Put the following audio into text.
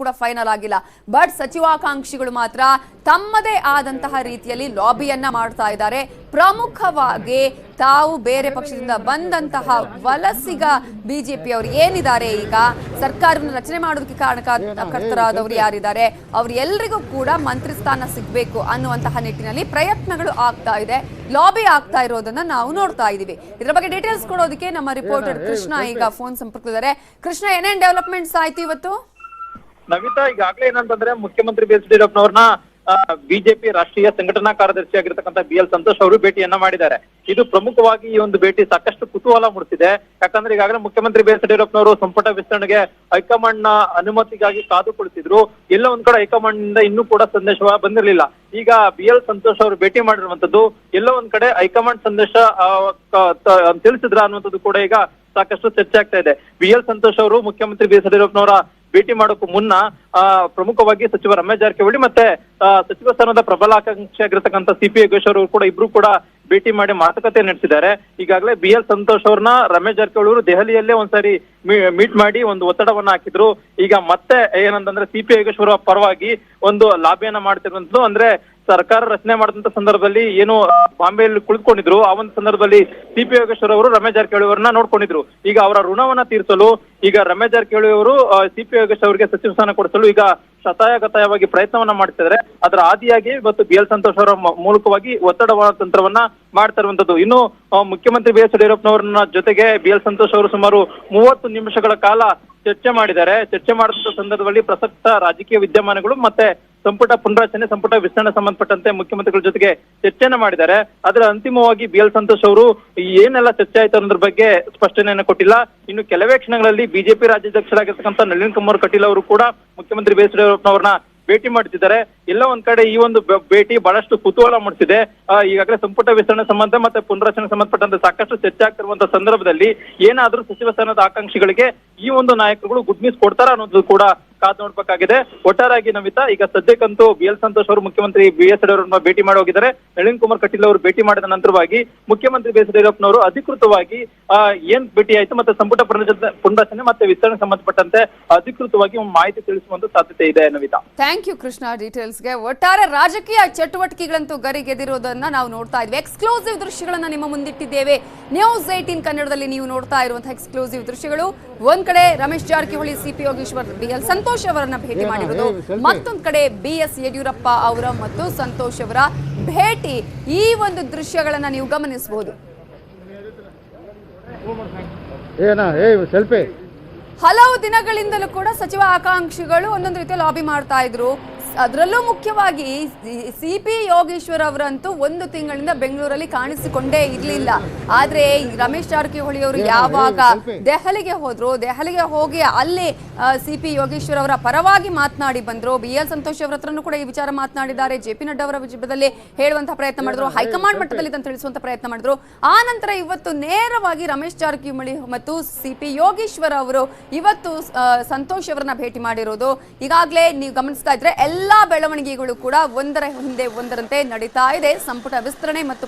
ಕೂಡ ಫೈನಲ್ ಆಗಿಲ್ಲ. ಬಟ್ ಸಚಿವಾಕಾಂಕ್ಷಿಗಳು ಮಾತ್ರ ತಮ್ಮದೇ ಆದಂತಹ ರೀತಿಯಲ್ಲಿ ಲಾಬಿಯನ್ನ ಮಾಡ್ತಾ ಇದ್ದಾರೆ. ಪ್ರಮುಖವಾಗಿ ತಾವು ಬೇರೆ ಪಕ್ಷದಿಂದ ಬಂದಂತಹ ವಲಸಿಗ ಬಿಜೆಪಿ ಅವರು ಏನಿದ್ದಾರೆ ಈಗ? ಸರ್ಕಾರವನ್ನು ರಚನೆ ಮಾಡೋದಕ್ಕೆ ಕಾರಣಕರ್ತರಾದವರು ಯಾರಿದ್ದಾರೆ? ಅವ್ರು ಎಲ್ರಿಗೂ ಕೂಡ ಮಂತ್ರಿ ಸ್ಥಾನ ಸಿಗ್ಬೇಕು ಅನ್ನುವಂತಹ ನಿಟ್ಟಿನಲ್ಲಿ ಪ್ರಯತ್ನಗಳು ಆಗ್ತಾ ಇದೆ. ಲಾಬಿ ಆಗ್ತಾ ಇರೋದನ್ನ ನಾವು ನೋಡ್ತಾ ಇದೀವಿ. ಇದ್ರ ಬಗ್ಗೆ ಡೀಟೇಲ್ಸ್ ಕೊಡೋದಕ್ಕೆ ನಮ್ಮ ರಿಪೋರ್ಟರ್ ಕೃಷ್ಣ ಈಗ ಫೋನ್ ಸಂಪರ್ಕದಿದ್ದಾರೆ ಕೃಷ್ಣ ಏನೇನ್ ಡೆವಲಪ್ಮೆಂಟ್ಸ್ ಆಯ್ತು ಇವತ್ತು? ನಮಿತಾ, ಈಗಾಗಲೇ ಏನಂತಂದ್ರೆ ಮುಖ್ಯಮಂತ್ರಿ ಬಿ ಎಸ್ ಯಡಿಯೂರಪ್ಪನವ್ರನ್ನ ಬಿಜೆಪಿ ರಾಷ್ಟ್ರೀಯ ಸಂಘಟನಾ ಕಾರ್ಯದರ್ಶಿ ಆಗಿರ್ತಕ್ಕಂಥ ಬಿ ಎಲ್ ಸಂತೋಷ್ ಅವರು ಭೇಟಿಯನ್ನ ಮಾಡಿದ್ದಾರೆ. ಇದು ಪ್ರಮುಖವಾಗಿ ಈ ಒಂದು ಭೇಟಿ ಸಾಕಷ್ಟು ಕುತೂಹಲ ಮೂಡಿಸಿದೆ. ಯಾಕಂದ್ರೆ ಈಗಾಗಲೇ ಮುಖ್ಯಮಂತ್ರಿ ಬಿ ಎಸ್ ಯಡಿಯೂರಪ್ಪನವರು ಸಂಪುಟ ವಿಸ್ತರಣೆಗೆ ಹೈಕಮಾಂಡ್ನ ಅನುಮತಿಗಾಗಿ ಕಾದು ಕುಳಿತಿದ್ರು ಎಲ್ಲ ಒಂದ್ ಕಡೆ ಹೈಕಮಾಂಡ್ನಿಂದ ಇನ್ನೂ ಕೂಡ ಸಂದೇಶ ಬಂದಿರಲಿಲ್ಲ. ಈಗ ಬಿ ಎಲ್ ಸಂತೋಷ್ ಅವರು ಭೇಟಿ ಮಾಡಿರುವಂತದ್ದು ಎಲ್ಲ ಒಂದ್ ಕಡೆ ಹೈಕಮಾಂಡ್ ಸಂದೇಶ ತಿಳಿಸಿದ್ರ ಅನ್ನುವಂಥದ್ದು ಕೂಡ ಈಗ ಸಾಕಷ್ಟು ಚರ್ಚೆ ಆಗ್ತಾ ಇದೆ. ಬಿ ಎಲ್ ಸಂತೋಷ್ ಅವರು ಮುಖ್ಯಮಂತ್ರಿ ಬಿ ಎಸ್ ಯಡಿಯೂರಪ್ಪನವರ ಭೇಟಿ ಮಾಡೋಕ್ಕೂ ಮುನ್ನ ಪ್ರಮುಖವಾಗಿ ಸಚಿವ ರಮೇಶ್ ಜಾರಕಿಹೊಳಿ ಮತ್ತೆ ಸಚಿವ ಸ್ಥಾನದ ಪ್ರಬಲ ಆಕಾಂಕ್ಷಿ ಆಗಿರ್ತಕ್ಕಂಥ ಸಿ ಪಿ ಯೋಗೇಶ್ವರ್ ಅವರು ಕೂಡ ಇಬ್ರು ಕೂಡ ಭೇಟಿ ಮಾಡಿ ಮಾತುಕತೆ ನಡೆಸಿದ್ದಾರೆ. ಈಗಾಗಲೇ ಬಿ ಎಲ್ ಸಂತೋಷ್ ಅವ್ರನ್ನ ರಮೇಶ್ ಜಾರಕಿಹೊಳಿ ಅವರು ದೆಹಲಿಯಲ್ಲೇ ಒಂದ್ಸರಿ ಮೀಟ್ ಮಾಡಿ ಒಂದು ಒತ್ತಡವನ್ನ ಹಾಕಿದ್ರು. ಈಗ ಮತ್ತೆ ಏನಂತಂದ್ರೆ ಸಿ ಪಿ ಯೋಗೇಶ್ವರ ಪರವಾಗಿ ಒಂದು ಲಾಬಿಯನ್ನ ಮಾಡ್ತಿರುವಂತದ್ದು. ಅಂದ್ರೆ ಸರ್ಕಾರ ರಚನೆ ಮಾಡಿದಂತ ಸಂದರ್ಭದಲ್ಲಿ ಏನು ಬಾಂಬೆಯಲ್ಲಿ ಕುಳಿತುಕೊಂಡಿದ್ರು, ಆ ಒಂದು ಸಂದರ್ಭದಲ್ಲಿ ಸಿ ಪಿ ಯೋಗೇಶ್ವರ್ ಅವರು ರಮೇಶ್ ಜಾರಕಿಹೊಳಿ ಅವರನ್ನ ನೋಡ್ಕೊಂಡಿದ್ರು. ಈಗ ಅವರ ಋಣವನ್ನ ತೀರಿಸಲು, ಈಗ ರಮೇಶ್ ಜಾರಕಿಹೊಳಿ ಅವರು ಸಿ ಪಿ ಯೋಗೇಶ್ ಅವರಿಗೆ ಸಚಿವ ಸ್ಥಾನ ಕೊಡಿಸಲು ಈಗ ಶತಾಯಗತಾಯವಾಗಿ ಪ್ರಯತ್ನವನ್ನ ಮಾಡ್ತಿದ್ದಾರೆ. ಅದರ ಆದಿಯಾಗಿ ಇವತ್ತು ಬಿ ಎಲ್ ಸಂತೋಷ್ ಅವರ ಮೂಲಕವಾಗಿ ಒತ್ತಡ ತಂತ್ರವನ್ನ ಮಾಡ್ತಾ ಇರುವಂತದ್ದು. ಇನ್ನು ಮುಖ್ಯಮಂತ್ರಿ ಬಿ ಎಸ್ ಯಡಿಯೂರಪ್ಪನವರನ್ನ ಜೊತೆಗೆ ಬಿ ಎಲ್ ಸಂತೋಷ್ ಅವರು ಸುಮಾರು ಮೂವತ್ತು ನಿಮಿಷಗಳ ಕಾಲ ಚರ್ಚೆ ಮಾಡಿದ್ದಾರೆ. ಚರ್ಚೆ ಮಾಡಿದಂತ ಸಂದರ್ಭದಲ್ಲಿ ಪ್ರಸಕ್ತ ರಾಜಕೀಯ ವಿದ್ಯಮಾನಗಳು ಮತ್ತೆ ಸಂಪುಟ ಪುನರಾಚನೆ, ಸಂಪುಟ ವಿಸ್ತರಣೆ ಸಂಬಂಧಪಟ್ಟಂತೆ ಮುಖ್ಯಮಂತ್ರಿಗಳ ಜೊತೆಗೆ ಚರ್ಚೆಯನ್ನ ಮಾಡಿದ್ದಾರೆ. ಅದರ ಅಂತಿಮವಾಗಿ ಬಿ ಎಲ್ ಸಂತೋಷ್ ಅವರು ಏನೆಲ್ಲ ಚರ್ಚೆ ಆಯ್ತು ಅನ್ನೋದ್ರ ಬಗ್ಗೆ ಸ್ಪಷ್ಟನೆಯನ್ನು ಕೊಟ್ಟಿಲ್ಲ. ಇನ್ನು ಕೆಲವೇ ಕ್ಷಣಗಳಲ್ಲಿ ಬಿಜೆಪಿ ರಾಜ್ಯಾಧ್ಯಕ್ಷರಾಗಿರ್ತಕ್ಕಂಥ ನಳಿನ್ ಕುಮಾರ್ ಕಟೀಲ್ ಅವರು ಕೂಡ ಮುಖ್ಯಮಂತ್ರಿ ಬಿ ಎಸ್ ಯಡಿಯೂರಪ್ಪನವರನ್ನ ಭೇಟಿ ಮಾಡ್ತಿದ್ದಾರೆ. ಎಲ್ಲ ಒಂದ್ ಕಡೆ ಈ ಒಂದು ಭೇಟಿ ಬಹಳಷ್ಟು ಕುತೂಹಲ ಮೂಡಿಸಿದೆ. ಈಗಾಗಲೇ ಸಂಪುಟ ವಿಸ್ತರಣೆ ಸಂಬಂಧ ಮತ್ತೆ ಪುನರಚನೆ ಸಂಬಂಧಪಟ್ಟಂತೆ ಸಾಕಷ್ಟು ಚರ್ಚೆ ಆಗ್ತಿರುವಂತ ಸಂದರ್ಭದಲ್ಲಿ ಏನಾದ್ರೂ ಸಚಿವ ಸ್ಥಾನದ ಆಕಾಂಕ್ಷಿಗಳಿಗೆ ಈ ಒಂದು ನಾಯಕರುಗಳು ಗುಡ್ ನ್ಯೂಸ್ ಕೊಡ್ತಾರ ಅನ್ನೋದು ಕೂಡ ಕಾದು ನೋಡ್ಬೇಕಾಗಿದೆ. ಒಟ್ಟಾರಾಗಿ ನಮಿತಾ, ಈಗ ಸದ್ಯಕ್ಕಂತೂ ಬಿ ಎಲ್ ಸಂತೋಷ್ ಅವರು, ಮುಖ್ಯಮಂತ್ರಿ ಬಿ ಎಸ್ ಯಡಿಯೂರನ್ನ ಭೇಟಿ ಮಾಡಿ ಹೋಗಿದ್ದಾರೆ. ನಳಿನ್ ಕುಮಾರ್ ಕಟೀಲ್ ಅವರು ಭೇಟಿ ಮಾಡಿದ ನಂತರವಾಗಿ ಮುಖ್ಯಮಂತ್ರಿ ಬಿ ಎಸ್ ಯಡಿಯೂರಪ್ಪನವರು ಅಧಿಕೃತವಾಗಿ ಏನ್ ಭೇಟಿ ಆಯ್ತು ಮತ್ತೆ ಸಂಪುಟ ಪುನರಚನೆ ಮತ್ತೆ ವಿಸ್ತರಣೆ ಸಂಬಂಧಪಟ್ಟಂತೆ ಅಧಿಕೃತವಾಗಿ ಮಾಹಿತಿ ತಿಳಿಸುವಂತ ಸಾಧ್ಯತೆ ಇದೆ ನಮಿತಾ. ಥ್ಯಾಂಕ್ ಯು ಕೃಷ್ಣ ಡೀಟೇಲ್ಸ್ಗೆ ಒಟ್ಟಾರೆ ರಾಜಕೀಯ ಚಟುವಟಿಕೆಗಳಂತೂ ಗರಿಗೆದಿರೋದನ್ನ ನಾವು ನೋಡ್ತಾ ಇದ್ವಿ. ಎಕ್ಸ್ಕ್ಲೂಸಿವ್ ದೃಶ್ಯಗಳನ್ನ ನಿಮ್ಮ ಮುಂದಿಟ್ಟಿದ್ದೇವೆ. ನ್ಯೂಸ್ ಏಟೀನ್ ಕನ್ನಡದಲ್ಲಿ ನೀವು ನೋಡ್ತಾ ಇರುವಂತಹ ಎಕ್ಸ್ಕ್ಲೂಸಿವ್ ದೃಶ್ಯಗಳು. ಒಂದ್ ಕಡೆ Ramesh Jarkiholi CP Yogeshwar B L Santosh ಅವರನ್ನ ಭೇಟಿ ಮಾಡಿರೋದು. ಮತ್ತೊಂದ್ ಕಡೆ ಬಿ ಎಸ್ ಯಡಿಯೂರಪ್ಪ ಅವರ ಮತ್ತು ಸಂತೋಷ್ ಅವರ ಭೇಟಿ. ಈ ಒಂದು ದೃಶ್ಯಗಳನ್ನ ನೀವು ಗಮನಿಸಬಹುದು ಹಲವು ದಿನಗಳಿಂದಲೂ ಕೂಡ ಸಚಿವ ಆಕಾಂಕ್ಷಿಗಳು ಒಂದೊಂದು ರೀತಿಯ ಲಾಬಿ ಮಾಡ್ತಾ ಇದ್ರು. ಅದರಲ್ಲೂ ಮುಖ್ಯವಾಗಿ ಸಿ ಪಿ ಯೋಗೇಶ್ವರ್ ಅವರಂತೂ ಒಂದು ತಿಂಗಳಿಂದ ಬೆಂಗಳೂರಲ್ಲಿ ಕಾಣಿಸಿಕೊಂಡೇ ಇರಲಿಲ್ಲ. ಆದ್ರೆ ರಮೇಶ್ ಜಾರಕಿಹೊಳಿ ಅವರು ಯಾವಾಗ ದೆಹಲಿಗೆ ಹೋದ್ರು ದೆಹಲಿಗೆ ಹೋಗಿ ಅಲ್ಲಿ ಸಿ ಪಿ ಯೋಗೇಶ್ವರ್ ಅವರ ಪರವಾಗಿ ಮಾತನಾಡಿ ಬಂದ್ರು. ಬಿ ಎಲ್ ಸಂತೋಷ್ ಅವರ ಹತ್ರನೂ ಕೂಡ ಈ ವಿಚಾರ ಮಾತನಾಡಿದ್ದಾರೆ. ಜೆ ಪಿ ನಡ್ಡಾ ಅವರ ವಿಜಯದಲ್ಲಿ ಹೇಳುವಂತಹ ಪ್ರಯತ್ನ ಮಾಡಿದ್ರು. ಹೈಕಮಾಂಡ್ ಮಟ್ಟದಲ್ಲಿ ಇದನ್ನು ತಿಳಿಸುವಂತ ಪ್ರಯತ್ನ ಮಾಡಿದ್ರು. ಆ ನಂತರ ಇವತ್ತು ನೇರವಾಗಿ ರಮೇಶ್ ಜಾರಕಿಹೊಳಿ ಮತ್ತು ಸಿ ಪಿ ಯೋಗೇಶ್ವರ್ ಅವರು ಇವತ್ತು ಸಂತೋಷ್ ಅವರನ್ನ ಭೇಟಿ ಮಾಡಿರೋದು. ಈಗಾಗಲೇ ನೀವು ಗಮನಿಸ್ತಾ ಇದ್ರೆ ಎಲ್ಲಾ ಬೆಳವಣಿಗೆಗಳು ಕೂಡ ಒಂದರ ಹಿಂದೆ ಒಂದರಂತೆ ನಡೀತಾ ಇದೆ. ಸಂಪುಟ ವಿಸ್ತರಣೆ ಮತ್ತು